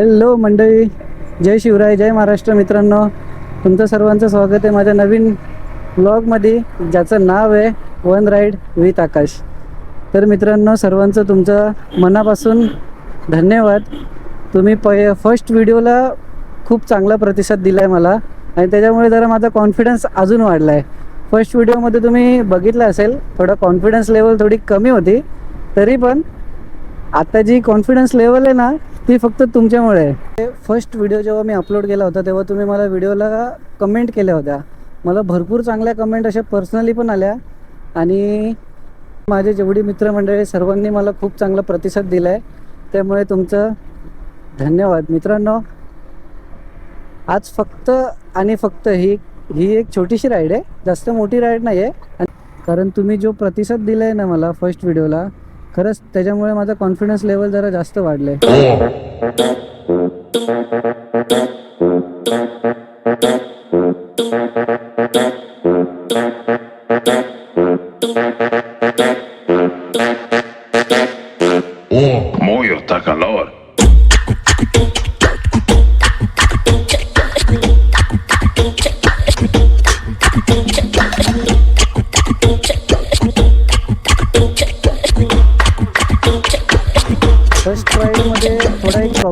Hello मंडळी. जय शिवराय जय महाराष्ट्र मित्रांनो. तुमचं सर्वांचं स्वागत आहे माझ्या नवीन ब्लॉगमध्ये ज्याचं नाव आहे वन राईड विथ आकाश. तर मित्रांनो सर्वांचं तुमचं मनापासून धन्यवाद. तुम्ही प फर्स्ट व्हिडिओला खूप चांगला प्रतिसाद दिला आहे मला आणि त्याच्यामुळे जरा माझा कॉन्फिडन्स अजून वाढला आहे फर्स्ट व्हिडिओमध्ये तुम्ही बघितलं असेल थोडा कॉन्फिडन्स लेवल थोडी कमी होती. तरी पण आता जी कॉन्फिडन्स लेवल आहे ना ती फक्त तुमच्यामुळे आहे. फर्स्ट व्हिडिओ जेव्हा मी अपलोड केला होता तेव्हा तुम्ही मला व्हिडिओला कमेंट केल्या होत्या. मला भरपूर चांगल्या कमेंट अशा पर्सनली पण आल्या. आणि माझे जेवढी मित्रमंडळी सर्वांनी मला खूप चांगला प्रतिसाद दिला आहे त्यामुळे तुमचं धन्यवाद. मित्रांनो आज फक्त आणि फक्त ही ही एक छोटीशी राईड आहे. जास्त मोठी राईड नाही आहे कारण तुम्ही जो प्रतिसाद दिला आहे ना मला फर्स्ट व्हिडिओला खरंच त्याच्यामुळे माझा कॉन्फिडन्स लेवल जरा जास्त वाढलं आहे oh, Muy está calor.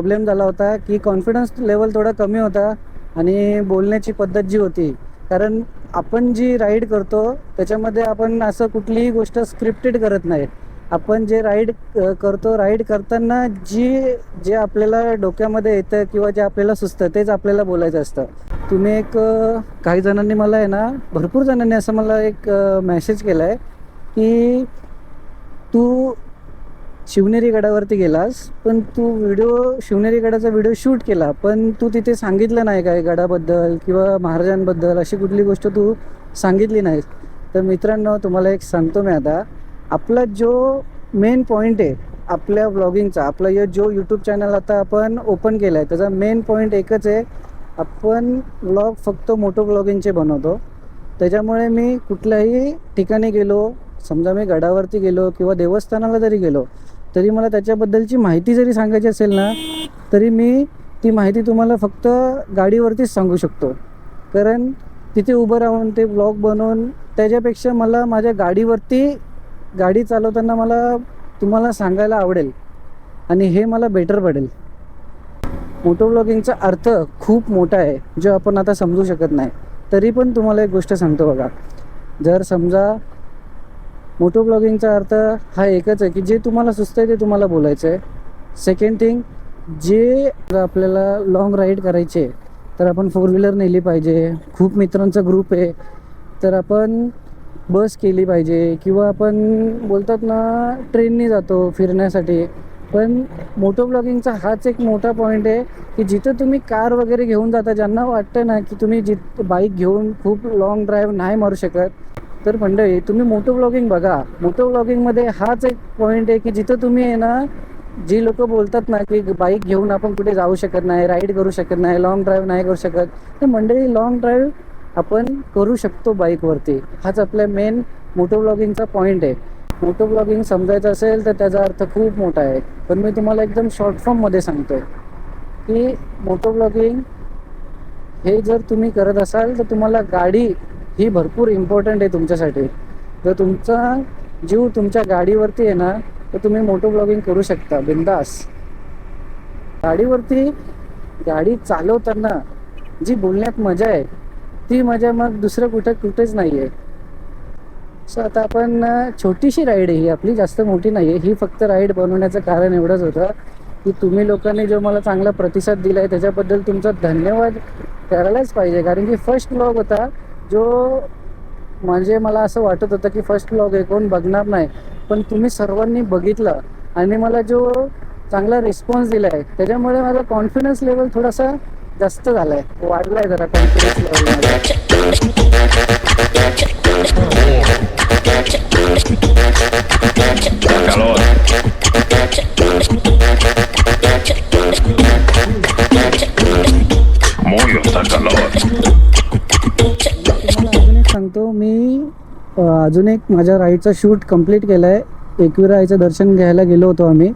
Problem झाला होता की कॉन्फिडन्स लेवल थोडा कमी होता आणि बोलण्याची पद्धत जी होती. कारण आपण जी राईड करतो त्याच्यामध्ये आपण असं कुठलीही गोष्ट स्क्रिप्टेड करत नाही. आपण जे राईड करतो राईड करताना जी जे आपल्याला डोक्यामध्ये येतं किंवा जे आपल्याला सुचतं तेच आपल्याला बोलायचं असतं. तुम्ही एक काही जणांनी मला आहे ना भरपूर जणांनी असं मला एक मेसेज केला आहे की तू शिवनेरी गडावरती गेलास पण तू व्हिडिओ शिवनेरी गडाचा व्हिडिओ शूट केला पण तू तिथे सांगितलं नाही काय गडाबद्दल किंवा महाराजांबद्दल अशी कुठली गोष्ट तू सांगितली नाहीस तर मित्रांनो तुम्हाला एक सांगतो मी आता. आपला जो मेन पॉईंट आहे आपल्या ब्लॉगिंगचा आपला या जो यूट्यूब चॅनल आता आपण ओपन केला आहे त्याचा मेन पॉईंट एकच आहे आपण ब्लॉग फक्त मोटो ब्लॉगिंगचे बनवतो. त्याच्यामुळे मी कुठल्याही ठिकाणी गेलो समजा मी गडावरती गेलो किंवा देवस्थानाला जरी गेलो तरी मला त्याच्याबद्दलची माहिती जरी सांगायची असेल ना तरी मी ती माहिती तुम्हाला फक्त गाडीवरतीच सांगू शकतो. कारण तिथे उभं राहून ते ब्लॉग बनवून त्याच्यापेक्षा मला माझ्या गाडीवरती गाडी चालवताना मला तुम्हाला सांगायला आवडेल. आणि हे मला बेटर पडेल. मोटो ब्लॉगिंगचा अर्थ खूप मोठा आहे जो आपण आता समजू शकत नाही. तरी पण तुम्हाला एक गोष्ट सांगतो बघा. जर समजा मोटो ब्लॉगिंगचा अर्थ हा एकच आहे की जे तुम्हाला सुचतं आहे ते तुम्हाला बोलायचं आहे सेकंड थिंग जे आपल्याला लॉंग राईड करायचे आहे, तर आपण फोर व्हीलर नेली पाहिजे. खूप मित्रांचा ग्रुप आहे. तर आपण बस केली पाहिजे किंवा आपण बोलतात ना ट्रेननी जातो फिरण्यासाठी. पण मोटो ब्लॉगिंगचा हाच एक मोठा पॉईंट आहे की जिथं तुम्ही कार वगैरे घेऊन जाता ज्यांना वाटतं ना की तुम्ही जिथं बाईक घेऊन खूप लॉंग ड्राईव्ह नाही मारू शकत तर मंडळी तुम्ही मोटो ब्लॉगिंग बघा. मोटो ब्लॉगिंगमध्ये हाच एक पॉईंट आहे की जिथं तुम्ही आहे ना जी लोक बोलतात ना की बाईक घेऊन आपण कुठे जाऊ शकत नाही राईड करू शकत नाही लॉंग ड्राईव्ह नाही करू शकत तर मंडळी लॉंग ड्राईव्ह आपण करू शकतो बाईकवरती हाच आपल्या मेन मोटो ब्लॉगिंगचा पॉईंट आहे. मोटो ब्लॉगिंग समजायचं असेल तर त्याचा अर्थ खूप मोठा आहे. पण मी तुम्हाला एकदम शॉर्ट फॉर्ममध्ये सांगतोय की मोटो ब्लॉगिंग हे जर तुम्ही करत असाल तर तुम्हाला गाडी ही भरपूर इम्पॉर्टंट आहे तुमच्यासाठी. जर तुमचा जीव तुमच्या गाडीवरती आहे ना तर तुम्ही मोटो ब्लॉगिंग करू शकता. बिंदास. गाडीवरती गाडी चालवताना जी बोलण्यात मजा आहे ती मजा मग दुसरं कुठं कुठेच नाही आहे सो आता आपण छोटीशी राईड आहे. ही आपली जास्त मोठी नाही आहे ही फक्त राईड बनवण्याचं कारण एवढंच होतं की तुम्ही लोकांनी जो मला चांगला प्रतिसाद दिला आहे त्याच्याबद्दल तुमचा धन्यवाद करायलाच पाहिजे. कारण की फर्स्ट ब्लॉग होता जो म्हणजे मला असं वाटत होतं की फर्स्ट ब्लॉग आहे कोण बघणार नाही. पण तुम्ही सर्वांनी बघितलं आणि मला जो चांगला रिस्पॉन्स दिला आहे त्याच्यामुळे माझा कॉन्फिडन्स लेवल थोडासा जास्त झाला आहे वाढला आहे जरा कॉन्फिडन्स लेवल अजून एक माझ्या राईडचा शूट कंप्लीट केला आहे एकविरा आईचं दर्शन घ्यायला गेलो होतो आम्ही.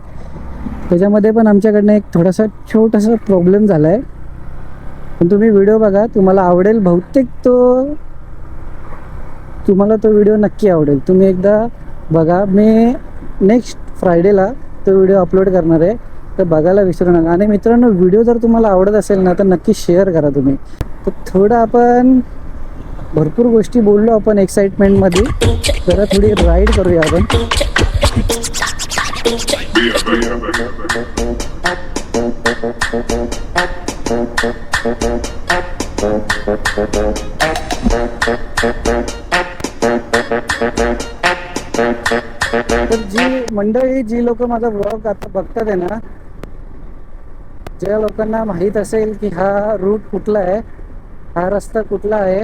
त्याच्यामध्ये पण आमच्याकडनं एक थोडासा छोटासा प्रॉब्लेम झाला आहे पण तुम्ही व्हिडिओ बघा तुम्हाला आवडेल. बहुतेक तो तुम्हाला तो व्हिडिओ नक्की आवडेल. तुम्ही एकदा बघा. मी नेक्स्ट फ्रायडेला तो व्हिडिओ अपलोड करणार आहे. तर बघायला विसरू नका. आणि मित्रांनो व्हिडिओ जर तुम्हाला आवडत असेल ना तर नक्की शेअर करा तुम्ही. तर थोडं आपण भरपूर गोष्टी बोललो आपण एक्साइटमेंटमध्ये जरा थोडी राईड करूया आपण. तर जी मंडळी जी लोक माझा ब्लॉग आता बघतात आहे ना ज्या लोकांना माहीत असेल की हा रूट कुठला आहे हा रस्ता कुठला आहे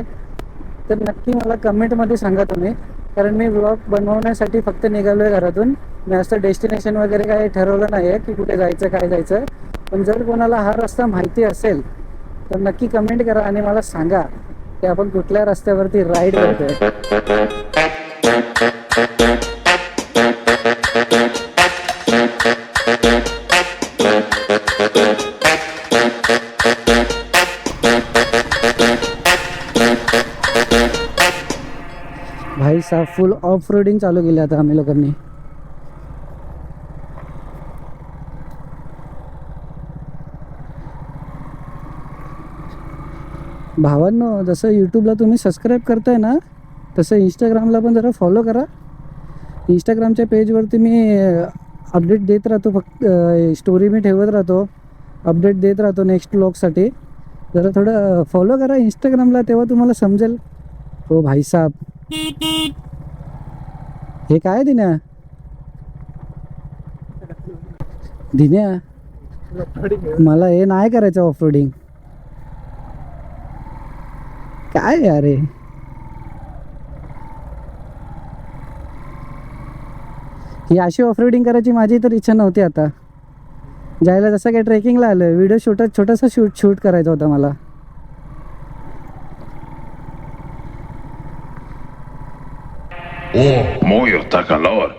तर नक्की मला कमेंटमध्ये सांगा तुम्ही. कारण मी ब्लॉग बनवण्यासाठी फक्त निघालो आहे घरातून. मी असं डेस्टिनेशन वगैरे काही ठरवलं नाही आहे की कुठे जायचं काय जायचं. पण जर कोणाला हा रस्ता माहिती असेल तर नक्की कमेंट करा आणि मला सांगा की आपण कुठल्या रस्त्यावरती राईड करतोय. असा फुल ऑफ रोडिंग चालू केली आता आम्ही लोकांनी. भावांनो जसं यूट्यूबला तुम्ही सबस्क्राईब करताय ना तसं इंस्टाग्रामला पण जरा फॉलो करा. इंस्टाग्रामच्या पेजवरती मी अपडेट देत राहतो फक्त स्टोरी मी ठेवत राहतो. अपडेट देत राहतो नेक्स्ट ब्लॉगसाठी जरा थोडं फॉलो करा इंस्टाग्रामला तेव्हा तुम्हाला समजेल. हो भाईसाहेब हे काय दिन्या? दिन्या मला हे नाही करायचं ऑफ रोडिंग काय अरे ही? अशी ऑफ रोडिंग करायची माझी तर इच्छा नव्हती आता. जायला जसं काय ट्रेकिंगला आलं व्हिडिओ शूट छोटासा शूट शूट करायचा होता मला. Está calor.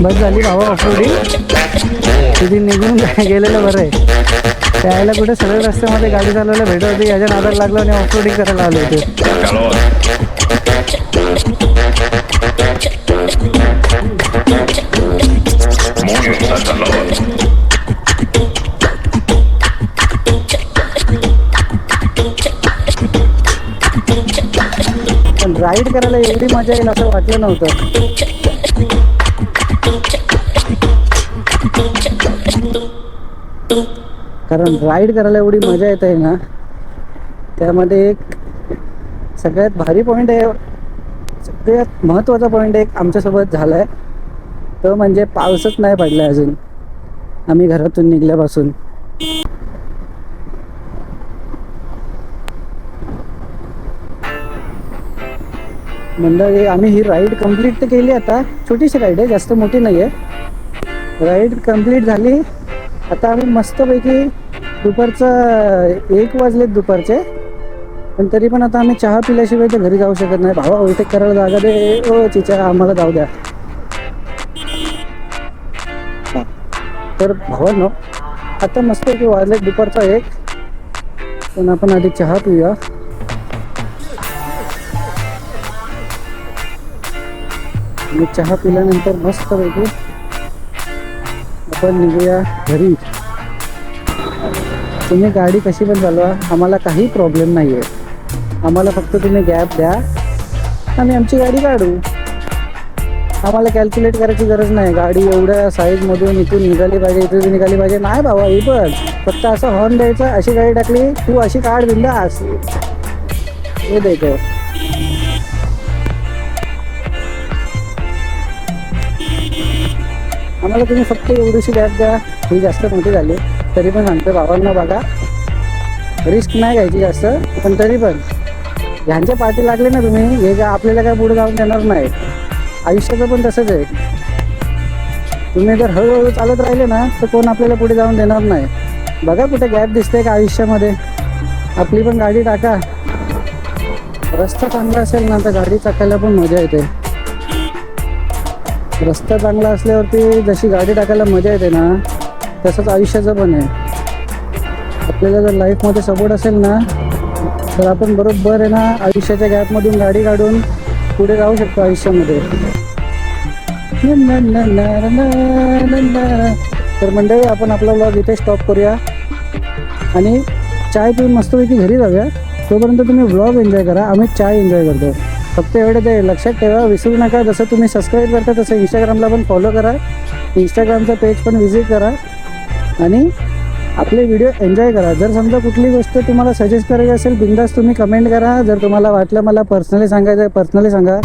बस झाली भावा ऑफ रोडिंग तिथे निघून गेलेलं बरं आहे. त्याला कुठे सरळ रस्त्यामध्ये गाडी चालवायला भेटत होती याच्या नादाला लागलो आणि ऑफ रोडिंग करायला आले होते. पण राईड करायला एवढी मजा येईल असं वाटलं नव्हतं. कारण राईड करायला एवढी मजा येत आहे ना त्यामध्ये एक सगळ्यात भारी पॉईंट आहे सगळ्यात महत्त्वाचा पॉईंट एक आमच्यासोबत झाला आहे तो म्हणजे पाऊसच नाही पडला अजून. आम्ही घरातून निघल्यापासून. मंडळी आम्ही ही राईड कंप्लीट तर केली आता. छोटीशी राईड आहे जास्त मोठी नाही आहे राईड कंप्लीट झाली. आता आम्ही मस्तपैकी दुपारचं एक वाजलेत दुपारचे. पण तरी पण आता आम्ही चहा पिल्याशिवाय तर घरी जाऊ शकत नाही. भावा इथे करायला जागा दे. ओ चिचा आम्हाला जाऊ द्या. तर भावांनो आता मस्त की वाजले दुपारचा एक. पण आपण आधी चहा पिऊया. आणि चहा पिल्यानंतर मस्त पैकी आपण निघूया घरी. तुम्ही गाडी कशी पण चालवा आम्हाला काही प्रॉब्लेम नाही आहे आम्हाला फक्त तुम्ही गॅप द्या आणि आमची गाडी काढू. आम्हाला कॅल्क्युलेट करायची गरज नाही. गाडी एवढ्या साईजमधून इथून निघाली पाहिजे इथून निघाली पाहिजे. नाही बाबा ही पण. फक्त असं हॉर्न द्यायचं अशी गाडी टाकली तू अशी काढ बिंदास. हे द्यायचं आम्हाला तुम्ही फक्त एवढीशी गॅप द्या. ही जास्त मोठी झाली तरी पण सांगतो बाबांना बघा. रिस्क नाही घ्यायची जास्त पण तरी पण. ह्यांच्या पाठी लागले ना तुम्ही हे आपल्याला काय पुढे जाऊन देणार नाही. आयुष्याचं पण तसंच आहे. तुम्ही जर हळूहळू चालत राहिले ना तर कोण आपल्याला पुढे जाऊन देणार नाही. बघा कुठे गॅप दिसते का आयुष्यामध्ये. आपली पण गाडी टाका. रस्ता चांगला असेल ना तर गाडी टाकायला पण मजा येते. रस्ता चांगला असल्यावरती जशी गाडी टाकायला मजा येते ना तसंच आयुष्याचं पण आहे. आपल्याला जर लाईफमध्ये सपोर्ट असेल ना तर आपण बरोबर आहे ना आयुष्याच्या गॅपमधून गाडी काढून पुढे जाऊ शकतो आयुष्यामध्ये. तर मंडळी आपण आपला ब्लॉग इथे स्टॉप करूया. आणि चाय पिऊन मस्तपैकी घरी जाऊया. तोपर्यंत तुम्ही ब्लॉग एन्जॉय करा. आम्ही चाय एन्जॉय करतो. फक्त एवढं ते लक्षात ठेवा. विसरू नका. जसं तुम्ही सबस्क्राईब करता तसं इंस्टाग्रामला पण फॉलो करा. इंस्टाग्रामचं पेज पण व्हिजिट करा. आणि आपले व्हिडिओ एन्जॉय करा. जर समजा कुठली गोष्ट तुम्हाला सजेस्ट करायची असेल बिंदास तुम्ही कमेंट करा. जर तुम्हाला वाटलं मला पर्सनली सांगायचं आहे पर्सनली सांगा.